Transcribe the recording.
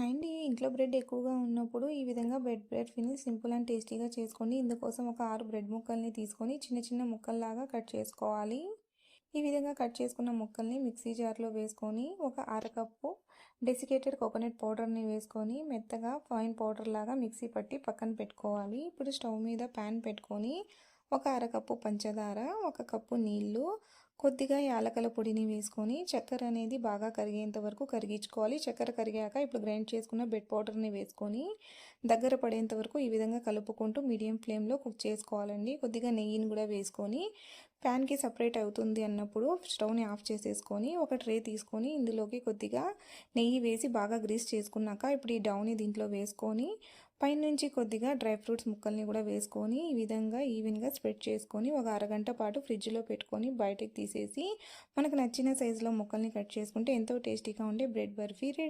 And ఈ ఇంట్లో bread ఎక్కువగా ఉన్నప్పుడు ఈ విధంగా బ్రెడ్ బ్రెడ్ని సింపుల్ అండ్ టేస్టీగా చేసుకోండి ఇందుకోసం ఒక ఆరు బ్రెడ్ ముక్కల్ని తీసుకొని చిన్న చిన్న ముక్కల్లాగా కట్ చేసుకోవాలి. ఈ విధంగా కట్ చేసుకున్న ముక్కల్ని మిక్సీ జార్లో వేసుకొని ఒక అరకప్పు డెసికేటెడ్ కోకోనట్ పౌడర్ని వేసుకొని మెత్తగా ఫైన్ పౌడర్ లాగా మిక్సీ పట్టి పక్కన పెట్టుకోవాలి. ఇప్పుడు స్టవ్ మీద ప్యాన్ పెట్టుకొని ఒక అరకప్పు పంచదార ఒక కప్పు నీళ్ళు కొద్దిగా యాలకల పొడిని వేసుకొని చక్కెర అనేది బాగా కరిగేంత వరకు కరిగించుకోవాలి. చక్కెర కరిగాక ఇప్పుడు గ్రైండ్ చేసుకున్న బెడ్ పౌడర్ని వేసుకొని దగ్గర పడేంత వరకు ఈ విధంగా కలుపుకుంటూ మీడియం ఫ్లేమ్లో కుక్ చేసుకోవాలండి. కొద్దిగా నెయ్యిని కూడా వేసుకొని ప్యాన్కి సపరేట్ అవుతుంది అన్నప్పుడు స్టవ్ని ఆఫ్ చేసేసుకొని ఒక ట్రే తీసుకొని ఇందులోకి కొద్దిగా నెయ్యి వేసి బాగా గ్రీస్ చేసుకున్నాక ఇప్పుడు ఈ డౌని దీంట్లో వేసుకొని పైనుంచి కొద్దిగా డ్రై ఫ్రూట్స్ ముక్కల్ని కూడా వేసుకొని ఈ విధంగా ఈవెన్గా స్ప్రెడ్ చేసుకొని ఒక అరగంట పాటు ఫ్రిడ్జ్లో పెట్టుకొని బయటకు తీసేసి మనకు నచ్చిన సైజులో ముక్కల్ని కట్ చేసుకుంటే ఎంతో టేస్టీగా ఉండే బ్రెడ్ బర్ఫీ రెడీ